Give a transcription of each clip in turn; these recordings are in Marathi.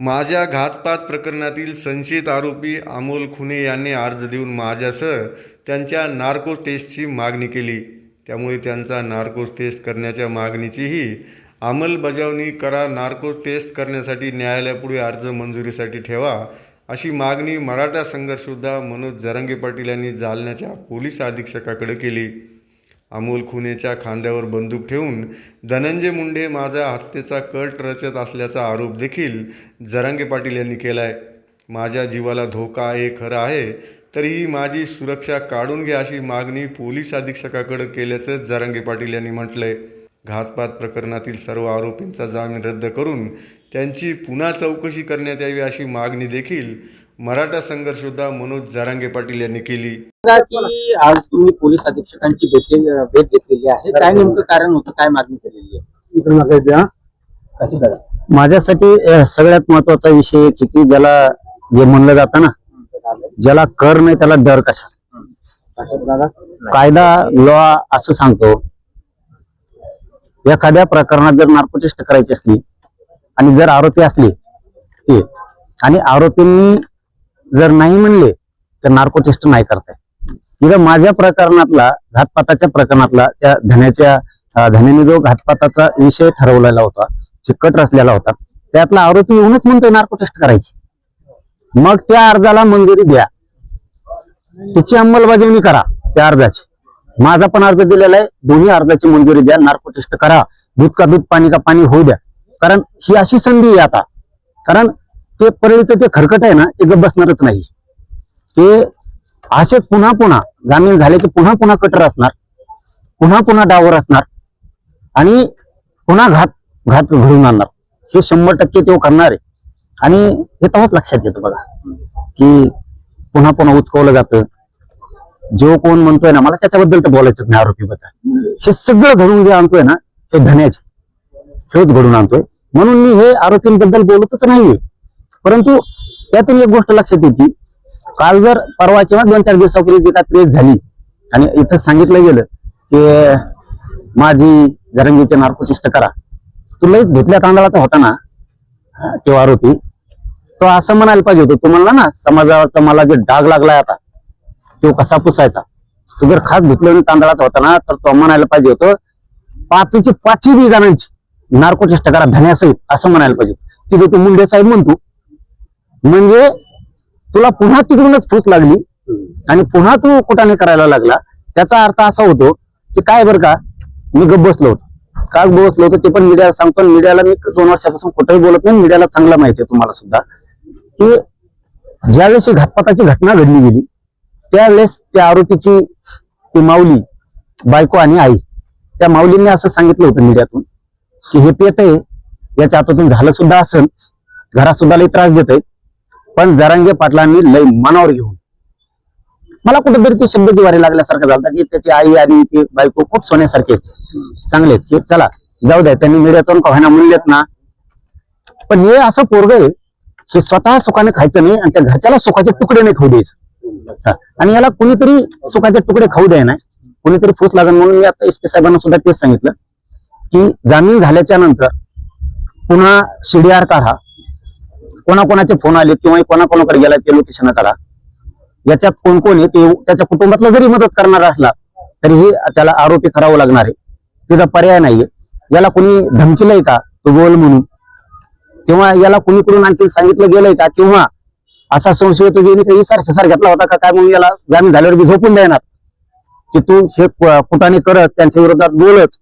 माझ्या घातपात प्रकरणातील संशयित आरोपी अमोल खुने यांनी अर्ज देऊन माझ्यासह त्यांच्या नार्को टेस्टची मागणी केली. त्यामुळे त्यांचा नार्को टेस्ट करण्याच्या मागणीचीही अंमलबजावणी करा नार्को टेस्ट करण्यासाठी न्यायालयापुढे अर्ज मंजुरीसाठी ठेवा अशी मागणी मराठा संघर्षयोद्धा मनोज जरांगे पाटील यांनी जालन्याच्या पोलीस अधीक्षकाकडे केली. अमोल खुनेच्या खांद्यावर बंदूक ठेवून धनंजय मुंडे माझा हत्येचा कट रचत असल्याचा आरोप देखील जरांगे पाटील यांनी केला आहे माझ्या जीवाला धोका आहे खरं आहे तरीही माझी सुरक्षा काढून घ्या अशी मागणी पोलीस अधीक्षकाकडे केल्याचं जरांगे पाटील यांनी म्हटलंय. घातपात प्रकरणातील सर्व आरोपींचा जामीन रद्द करून त्यांची पुन्हा चौकशी करण्यात यावी अशी मागणी देखील मराठा संघर्षयोद्धा मनोज जरांगे पाटील यांनी केली. की आज तुम्ही पोलीस अधीक्षकांची भेट घेतलेली आहे. काय नेमकं कारण होतं? काय मागणी केलेली आहे? कशी दादा माझ्यासाठी अ, सगळ्यात महत्त्वाचा विषय एक आहे की ज्याला जे म्हणलं जातं ना ज्याला कर नाही त्याला डर कशा दादा? कायदा लॉ असं सांगतो एखाद्या प्रकरणात जर नार्कोटिस्ट करायची असली आणि जर आरोपी असले ते आणि आरोपींनी जर नाही म्हणले तर नार्कोटिस्ट नाही करताय. इथं माझ्या प्रकरणातला घातपाताच्या प्रकरणातला त्या धन्याच्या धन्याने जो घातपाताचा विषय ठरवलेला होता चिकट रचलेला होता त्यातला आरोपी येऊनच म्हणतोय नार्कोटिस्ट करायची. मग त्या अर्जाला मंजुरी द्या. त्याची अंमलबजावणी करा त्या अर्जाची. माझा पण अर्ज दिलेला आहे दोन्ही अर्जाची मंजुरी द्या नार्को टेस्ट करा. दूध का दूध पाणी का पाणी होऊ द्या. कारण ही अशी संधी आहे आता. कारण ते परळीचं ते खरकट आहे ना ते गप बसणारच नाही. ते असेच पुन्हा पुन्हा जामीन झाले की पुन्हा पुन्हा कटर असणार पुन्हा पुन्हा डावर असणार आणि पुन्हा घात घात घडून आणणार. हे शंभर टक्के तो करणार आहे. आणि हे तेव्हाच लक्षात येतं बघा की पुन्हा पुन्हा उचकवलं जातं. जो कोण म्हणतोय ना मला त्याच्याबद्दल तर बोलायचं नाही आरोपीबद्दल. हे सगळं घडून जे आणतोय ना हे धन्याचे. हेच घडून आणतोय. म्हणून मी हे आरोपींबद्दल बोलतच नाहीये. परंतु त्यातून एक गोष्ट लक्षात येते. काल जर परवा किंवा दोन चार दिवसापूर्वी जी काय प्रेस झाली आणि इथं सांगितलं गेलं की माझी जरंगीचे नार्कोटिस्ट करा. तू लईच धुतल्या तांदळाचा होता ना हा, होती आरोपी. तो असं म्हणायला पाहिजे होतं तू म्हणला ना समाजाचा मला जे डाग लागलाय आता तो कसा पुसायचा? तू जर खास धुतल्या तांदळाचा होता ना तर तो म्हणायला पाहिजे होतं पाचची पाचही बी जणांची नार्को करा धन्यासहित असं म्हणायला पाहिजे होतं. तिथे तू मुंडे साहेब म्हणतो म्हणजे तुला पुन्हा तिकडूनच फूस लागली आणि पुन्हा तू कुठाने करायला लागला? त्याचा अर्थ असा होतो की काय बरं का? मी गप्प बसलो होतो. का बसलो होतो ते पण मीडियाला सांगतो मीडियाला मी दोन वर्षापासून कुठेही बोलत नाही मीडियाला चांगला माहिती आहे तुम्हाला सुद्धा. की ज्यावेळेस ही घातपाताची घटना घडली गेली त्यावेळेस त्या आरोपीची ती माऊली बायको आणि आई त्या माऊलींनी असं सांगितलं होतं मीडियातून की हे पेत आहे याच्या हातातून झालं सुद्धा असेल घरात सुद्धा त्रास देत आहे पण जरांगे पाटलांनी लय मनावर घेऊन. मला कुठेतरी ते शब्द जिवारी लागल्यासारखं झालं की त्याची आई आणि ती बायको खूप सोन्यासारखे आहेत. चांगले की चला जाऊ द्या त्यांनी मीडियातून कव्हाना म्हणलेत ना. पण हे असं पोरग आहे हे स्वतः सुखाने खायचं नाही आणि त्या घरच्याला सुखाचे तुकडे नाही खाऊ द्यायचं. आणि याला कुणीतरी सुखाचे तुकडे खाऊ द्याय ना. कुणीतरी फूस लागेल म्हणून मी आता एस पी साहेबांना सुद्धा तेच सांगितलं की जामीन झाल्याच्यानंतर पुन्हा सीडीआर काढा. कोणाकोणाचे फोन आले किंवा कोणाकोणाकडे गेला ते लोकेशन करा याच्यात कोण कोण आहे ते त्याच्या कुटुंबातला जरी मदत करणार असला तरीही त्याला आरोपी करावं लागणार आहे. तिथं पर्याय नाहीये. याला कोणी धमकीलंय का? तो बोल म्हणून. किंवा याला कुणीकडून आणखी सांगितलं गेलंय का? किंवा असा संशय तो गेली काही सारखं सार घेतला होता का? काय म्हणून याला जामीन झाल्यावर मी झोपून देणार? की तू हे कुटाने करत त्यांच्या विरोधात बोलच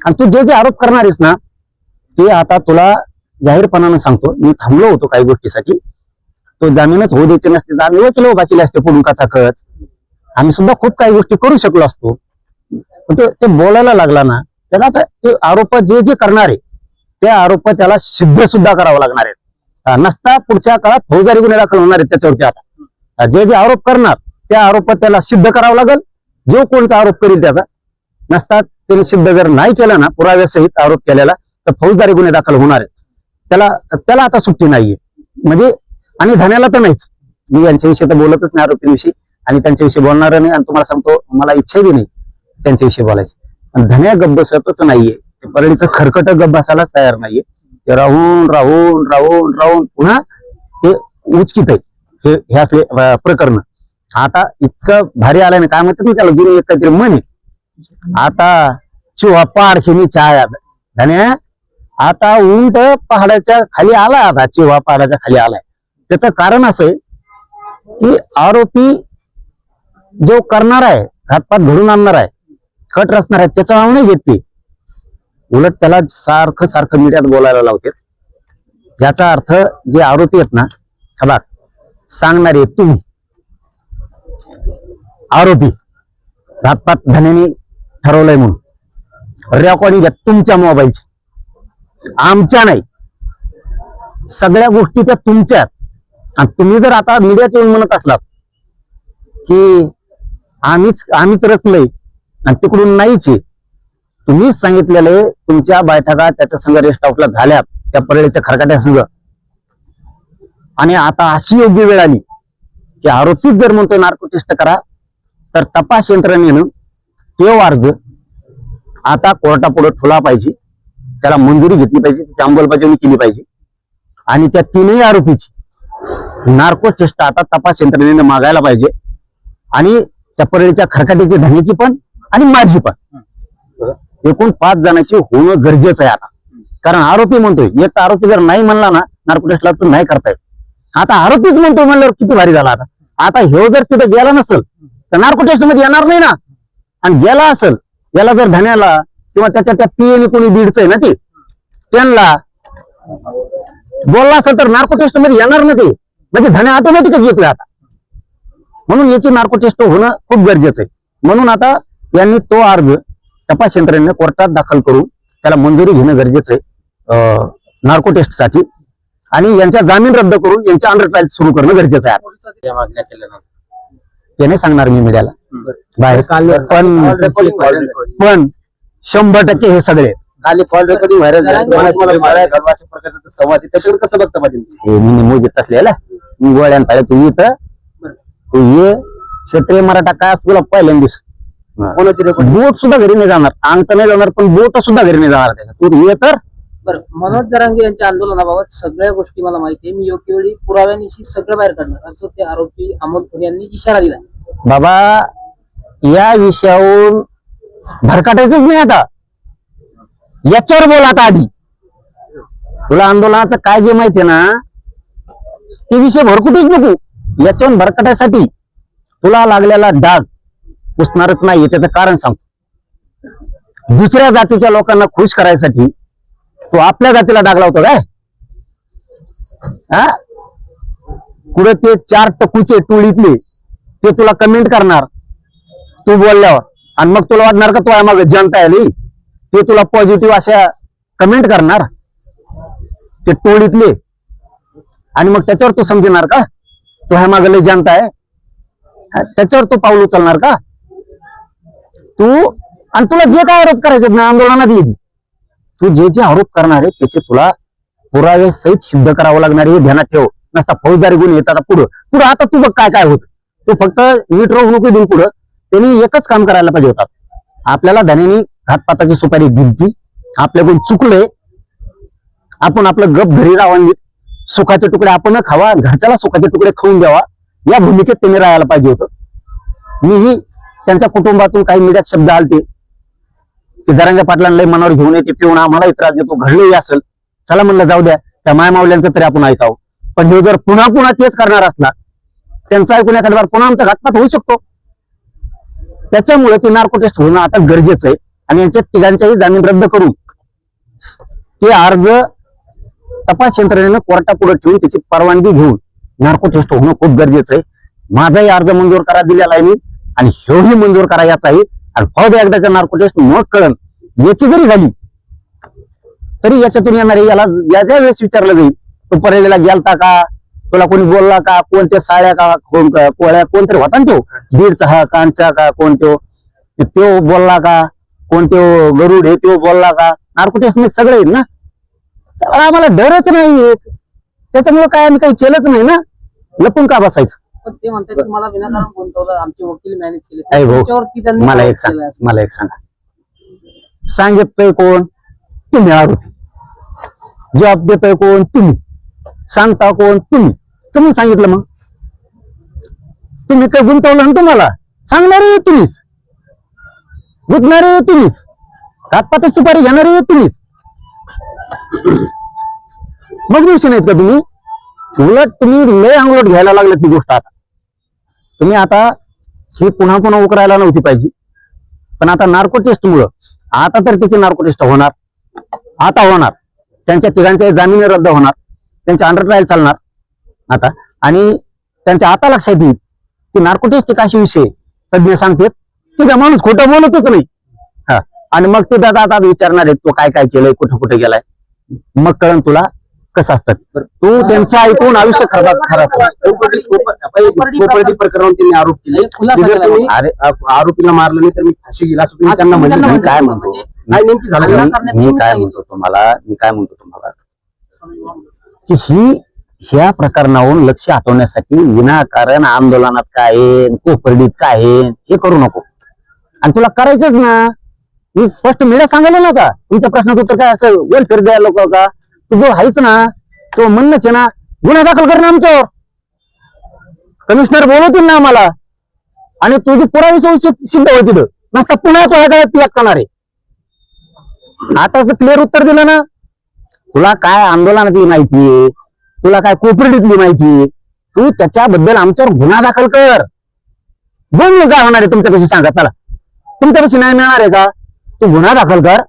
आणि तू जे जे आरोप करणार आहेस ना ते आता तुला जाहीरपणानं सांगतो मी थांबलो होतो काही गोष्टीसाठी. तो जामीनच होऊ द्यायचे नसते तर आम्ही वकील उभा केले असते पुढून खच आम्ही सुद्धा खूप काही गोष्टी करू शकलो असतो. पण तो ते बोलायला लागला ना त्याला आता ते आरोप जे जे करणारे ते आरोप त्याला सिद्ध सुद्धा करावं लागणार आहेत. नसता पुढच्या काळात फौजदारी गुन्हे दाखल होणार आहेत त्याच्यावरती आता. जे जे आरोप करणार त्या आरोप त्याला सिद्ध करावं लागेल. जो कोणचा आरोप करील त्याचा. नसता त्याने सिद्ध जर नाही केला ना पुराव्यासहित आरोप केलेला तर फौजदारी गुन्हे दाखल होणार आहेत. त्याला त्याला आता सुट्टी नाहीये. म्हणजे आणि धन्याला तर नाहीच. मी यांच्याविषयी तर बोलतच नाही आरोपींविषयी. आणि त्यांच्याविषयी बोलणार नाही. आणि तुम्हाला सांगतो मला इच्छा बी नाही त्यांच्याविषयी बोलायची. धन्या गप्प बसतच नाहीये. ते परळीचं खरकट गप्प बसायलाच तयार नाहीये. ते राहून राहून राहून राहून पुन्हा ते उचकीत आहे हे हे असले प्रकरण. आता इतकं भारी आलं ना काय म्हणतात ना त्याला जुने एक काहीतरी म्हणे आता चिवा पाडखिनी छाया धन्या आता उंट पहाडाच्या खाली आला आता चिवा पहाडाच्या खाली आलाय. त्याचं कारण असं आहे की आरोपी जो करणार आहे घातपात घडून आणणार आहे कट रचणार आहे त्याचं नाव नाही घेत ते. उलट त्याला सारखं सारखं मीडियात बोलायला लावते. याचा अर्थ जे आरोपी आहेत ना खबा सांगणार सांगणारे तुम्ही आरोपी घातपात धन्याने ठरवलंय म्हणून. रेकॉर्डिंग घ्या तुमच्या मोबाईलची आमच्या नाही. सगळ्या गोष्टी त्या तुमच्या आणि तुम्ही जर आता मीडियात येऊन म्हणत असलात की आम्हीच आम्हीच रचलंय आणि तिकडून नाहीच आहे. तुम्हीच सांगितलेले तुमच्या बैठका त्याच्या संघ रेस्ट आउटला झाल्यात त्या परळीच्या खरकाट्या संघ आणि आता अशी योग्य वेळ आली की आरोपीच जर म्हणतोय नार्को टेस्ट करा तर तपास यंत्रणेनं ते अर्ज आता कोर्टापुढे ठुला पाहिजे. त्याला मंजुरी घेतली पाहिजे त्याची अंमलबजावणी केली पाहिजे. आणि त्या तीनही आरोपीची नार्को चेष्टा आता तपास यंत्रणेने मागायला पाहिजे. आणि त्या परळीच्या खरकाटीची धन्याची पण आणि माझी पण. एकूण पाच जणांची होणं गरजेचं आहे आता. कारण आरोपी म्हणतोय एक तर आरोपी जर नाही म्हणला ना नार्को टेस्टला तर नाही करता येत. आता आरोपीच म्हणतोय म्हणल्यावर किती भारी झाला आता. आता हे जर तिथं गेला नसेल तर नार्को टेस्टमध्ये येणार नाही ना. आणि गेला असेल याला जर धन्याला किंवा त्याच्या त्या पीएने कोणी बीडच आहे ना ते त्यांना बोलला असेल तर नार्को टेस्टमध्ये येणार ना ते. म्हणजे धन्या ऑटोमॅटिकच येतोय आता. म्हणून याची नार्को टेस्ट होणं खूप गरजेचं आहे. म्हणून आता यांनी तो अर्ज तपास यंत्रणेने कोर्टात दाखल करून त्याला मंजुरी घेणं गरजेचं आहे नार्को टेस्टसाठी आणि यांचा जामीन रद्द करून यांच्या अंडर ट्रायल सुरू करणं गरजेचं आहे आता. पोलिसात या मागण्या केल्यानंतर ते नाही सांगणार मी मीडियाला. बाहेर. पण पण शंभर टक्के हे सगळे खाली कॉल रेकॉर्डिंग व्हायरल जरांगे- अशा प्रकारचं संवाद आहे. त्याच्यावर कसं बघता पाहिजे हे मी निमोजित असलेला मी गोळ्यान पाहिजे तू इथं. तू ये. क्षेत्रीय मराठा काय असतो तुला पहिल्यांदिस कोणाची रेकॉर्डिंग बोट सुद्धा घरी नाही जाणार. अंग तर नाही जाणार पण बोट सुद्धा घरी नाही जाणार त्याच्या तू ये तर. बरं मनोज जरांगे यांच्या आंदोलनाबाबत सगळ्या गोष्टी मला माहिती आहे. मी योग्य वेळी पुराव्यानिशी सगळं बाहेर काढणार. असं ते आरोपी अमोल खुने यांनी इशारा दिला. बाबा या विषयावरून भरकटायचंच नाही आता. याच्यावर बोल आता आधी. तुला आंदोलनाचं काय जे माहितीये ना ते विषय भरकुटूच नको. याच्यावर भरकटायसाठी तुला लागलेला डाग पुसणारच नाही त्याचं कारण सांगतो दुसऱ्या जातीच्या लोकांना खुश करायसाठी तो आपल्या जातीला डाग लावतो काय? हा? कुठे ते चार टकूचे टोळीतले ते तुला कमेंट करणार तू बोलल्यावर. आणि मग तुला वाटणार का तुला मग जनता आली ते तुला पॉझिटिव्ह अशा कमेंट करणार. ते टोळीतले. आणि मग त्याच्यावर तू समजणार का? तो ह्या मागे लय जनता आहे त्याच्यावर तू पाऊल उचलणार का? तू आणि तुला जे काय आरोप करायचे ना आंदोलनात येईल तू जे जे आरोप करणार आहे त्याचे तुला पुरावे सहित सिद्ध करावं लागणार हे ध्यानात ठेव. नसता फौजदारी गुन्हे येतात पुढं. पुढं आता तू बघ काय काय होत. तू फक्त नीट राहू नको देऊन पुढं. त्यांनी एकच काम करायला पाहिजे होता. आपल्याला धन्यानी घातपाताची सुपारी दिली आपल्याकडून चुकलंय आपण आपलं गप घरी राहावं सुखाचे तुकडे आपण खावा घरच्याला सुखाचे तुकडे खाऊन द्यावा. या भूमिकेत त्यांनी राहायला पाहिजे होतं. मीही त्यांच्या कुटुंबातून काही मीडियात शब्द आलते की जरांच्या पाटलांना लय मनावर घेऊन येते पिऊन आम्हाला त्रास देतो घडलेही असेल. चला म्हणलं जाऊ द्या. त्या मायमावल्यांचं तरी आपण ऐकावं. पण हे जर पुन्हा पुन्हा तेच करणार असला त्यांचं ऐकून एखाद्या पुन्हा आमचा घातपात होऊ शकतो. त्याच्यामुळे ते नार्को टेस्ट होणं आता गरजेचं आहे. आणि यांच्या तिघांच्याही जामीन रद्द करून ते अर्ज तपास यंत्रणेनं कोर्टापुढे ठेवून त्याची परवानगी घेऊन नार्को टेस्ट होणं खूप गरजेचं आहे. माझाही अर्ज मंजूर करा दिलेला आहे मी. आणि हेही मंजूर करा याचाही. आणि फौद एकदाचा नार्को टेस्ट मग कळन. याची जरी झाली तरी याच्यातून येणारे याला ज्या ज्या वेळेस विचारलं जाईल तो परेलेला गेलता का? तुला कोणी बोलला का? कोणत्या साड्या का? कोण कोळ्या कोणतरी होता ना तो? बीडचा हा कांचा का? कोण त्यो त्यो बोलला का? कोण त्यो गरुड हे त्यो बोलला का? नार्कोटेस्टमध्ये सगळे आहेत ना? त्यामुळे आम्हाला डरच नाही त्याच्यामुळे काय आम्ही काही केलंच नाही ना? लपून का बसायचं? पण ते म्हणतात की मला विनाकारण गुंतवलं आमचे वकील मॅनेज केले. मला एक सांग. मला एक सांगा. सांगितलंय कोण? तुम्ही आरोपी. जॉब देतोय कोण? तुम्ही. सांगता कोण? तुम्ही. तुम्ही सांगितलं मग. तुम्ही काय गुंतवलं ना तुम्हाला? सांगणारे तुम्हीच. गुंतणारे तुम्हीच. हातपात सुपारी घेणारे तुम्हीच. मग दिवशी नाहीत का तुम्ही? उलट तुम्ही लय अंगलट घ्यायला लागले ती गोष्ट आता. तुम्ही आता ही पुन्हा पुन्हा उकरायला नव्हती पाहिजे. पण आता नार्को टेस्ट मुळे आता तर तिचे नार्को टेस्ट होणार. आता होणार. त्यांच्या तिघांच्या जामीन रद्द होणार. त्यांचे अंडर ट्रायल चालणार. आता. आणि त्यांच्या आता लक्षात येईल की नार्को टेस्ट काशी विषय तज्ञ सांगतात की का माणूस खोटं बोलतच नाही. हा. आणि मग ते दादा आता विचारणार आहेत तो काय काय केलंय? कुठं कुठे गेलाय? मग कळण तुला कसं असतात. तू त्यांचं ऐकून आयुष्य खराब खराब कोपर्डी प्रकरणावर त्यांनी आरोप केले. अरे आरोपीला मारलं नाही तर मी फाशी गेला असं तुम्ही असं त्यांना त्यांना मी नाही. काय म्हणतो. म्हणजे नाही नेमकी झालं मी काय. म्हणतो तुम्हाला? मी काय म्हणतो तुम्हाला? की ही ह्या प्रकरणावरून लक्ष हटवण्यासाठी विनाकारण आंदोलनात काय आहे, कोपर्डीत काय आहे, हे करू नको. आणि तुला करायचंच ना. मी स्पष्ट मीडिया सांगायला ना का? तुमच्या प्रश्नाचं उत्तर काय असं वेलफेअर द्यायला लोक का? तू जो आहेच ना तो म्हणणंच आहे ना गुन्हा दाखल कर आमच्यावर कमिशनर बोलवतील ना आम्हाला. आणि तुझी पुरावी सिद्ध सिद्ध होती नसता पुन्हा तो ह्या ती अटकणार आहे. आता क्लिअर उत्तर दिलं ना तुला काय आंदोलनात माहिती आहे? तुला काय कोपरडीतली माहिती? तू त्याच्याबद्दल आमच्यावर गुन्हा दाखल कर. बोल काय होणार आहे तुमच्यापाशी सांगा चला. तुमच्यापाशी नाही मिळणार आहे का? तू गुन्हा दाखल कर.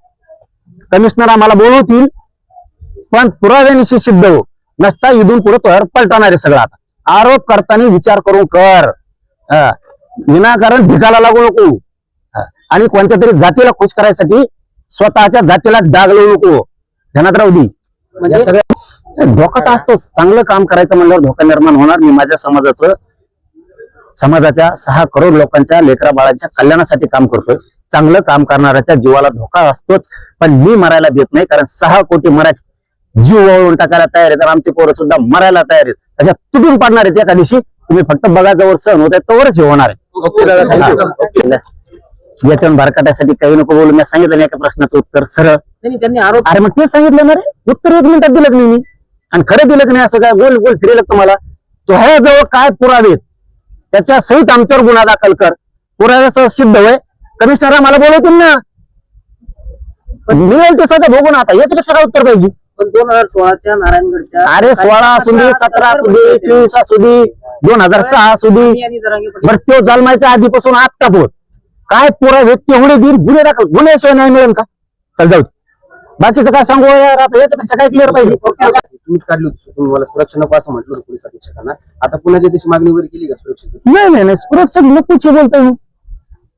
कमिशनर आम्हाला बोलवतील. पण पुराव्यानिशी सिद्ध हो. नसता इथून पुढे तोवर पलटणार आहे सगळं आता. आरोप करताना विचार करून कर. हा. विनाकारण भिकाला लागू नको. आणि कोणत्या तरी जातीला खुश करायसाठी स्वतःच्या जातीला डाग लावू नको. ध्यानात राहू दे. म्हणजे धोका तर असतोच. चांगलं काम करायचं म्हणल्यावर धोका निर्माण होणार मी माझ्या समाजाचं समाजाच्या सहा करोड लोकांच्या लेकरा बाळांच्या कल्याणासाठी काम करतोय. चांगलं काम करणाऱ्याच्या जीवाला धोका असतोच. पण मी मरायला देत नाही कारण सहा कोटी मराठी जीव वळवून टाकायला तयार आहे तर आमचे पोरं सुद्धा मरायला तयार आहेत. त्याच्यात तुटून पडणार आहेत. एका दिवशी तुम्ही फक्त बघा जवळ सहन होत आहे तोवरच हे होणार आहे. याच्यावर भारकाटासाठी काही नको बोलू. मी सांगितलं ना एका प्रश्नाचं उत्तर सरळ. त्यांनी त्यांनी आरोप अरे मग ते सांगितलं ना रे. उत्तर एक मिनिटात दिलं नाही? मी आणि खरं दिलं की नाही असं काय? बोल बोल फिरेल तुम्हाला. तो ह्या जवळ काय पुरावे त्याच्या सहित आमच्यावर गुन्हा दाखल कर. पुराव्यासह सिद्ध होय. कमिशनर मला बोलवतील ना. मिळेल ते सगळं भोगून आता. याच्यापेक्षा काय उत्तर पाहिजे? पण दोन हजार सोळाच्या नारायणगडच्या अरे सोळा असू दे सतरा असू दे चोवीस असू दे दोन हजार सहा असू दे. मी आणि जरांगे पाटील बरं तो जन्माच्या आधीपासून आत्ता पोट काय पुरावे तेवढे दिन गुन्हे दाखल गुन्ह्याशिवाय नाही मिळेल का? चल जाऊ. बाकीचं काय सांगू यार? आता याच्यापेक्षा काय क्लिअर पाहिजे? तुम्हीच काढली होती तुम्ही मला सुरक्षा नको असं म्हटलं होतं पोलीस अधीक्षकांना आता पुन्हा त्या दिवशी मागणी वगैरे केली का सुरक्षेची? नाही नाही नाही. सुरक्षा नकोच बोलतो बोलतोय मी.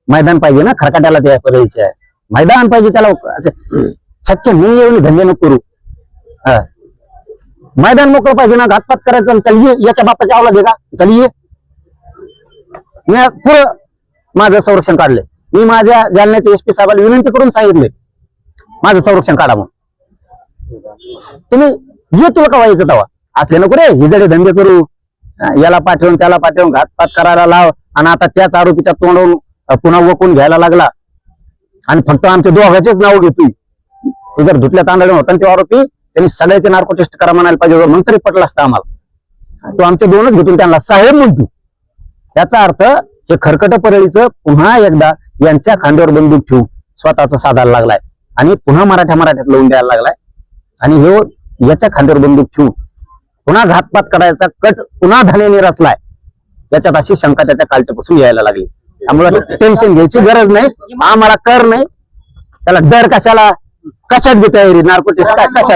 मैदान पाहिजे ना खरकाट्याला त्या पर्यायचे आहे. मैदान पाहिजे त्याला असे शक्य मी येऊन धंदे नको करू. हा. मैदान मोकळं पाहिजे ना घातपात करायचं चल ये याच्या बापाच्या आवला दे का? चल ये. मी पुरं माझं संरक्षण काढलंय. मी माझ्या जालन्याचे एस पी साहेबाला विनंती करून सांगितले माझं संरक्षण काढा म्हणून. तुम्ही ये तुला का व्हायचं तवा असले नको रे हिजडे धंदे करू. याला पाठवून त्याला पाठवून घातपात करायला लाव. आणि आता त्याच आरोपीच्या तोंडून पुन्हा वकून घ्यायला लागला. आणि फक्त आमच्या दोघाचेच नाव घेतोय तू. जर धुतल्या तांदळ होता ते तो आरोपी त्यांनी सगळ्याचे नार्को टेस्ट करा म्हणायला पाहिजे मग तरी पटला असतं आम्हाला. तो आमचे दोनच घेतून त्यांना साहेब म्हणतो. याचा अर्थ हे खरकट परळीचं पुन्हा एकदा यांच्या खांद्यावर बंदूक ठेवून स्वतःचा साधायला लागलाय. आणि पुन्हा मराठ्या मराठ्यात लावून द्यायला लागलाय. आणि हे याच्या खांद्यावर बंदूक ठेवून पुन्हा घातपात करायचा कट पुन्हा धान्याने रचलाय. त्याच्यात अशी शंका त्याच्या कालच्यापासून यायला लागली. त्यामुळे टेन्शन घ्यायची गरज नाही. आम्हाला कर नाही. त्याला डर कशाला? कशात बी तयारी? नार्कोटिक्स कशात?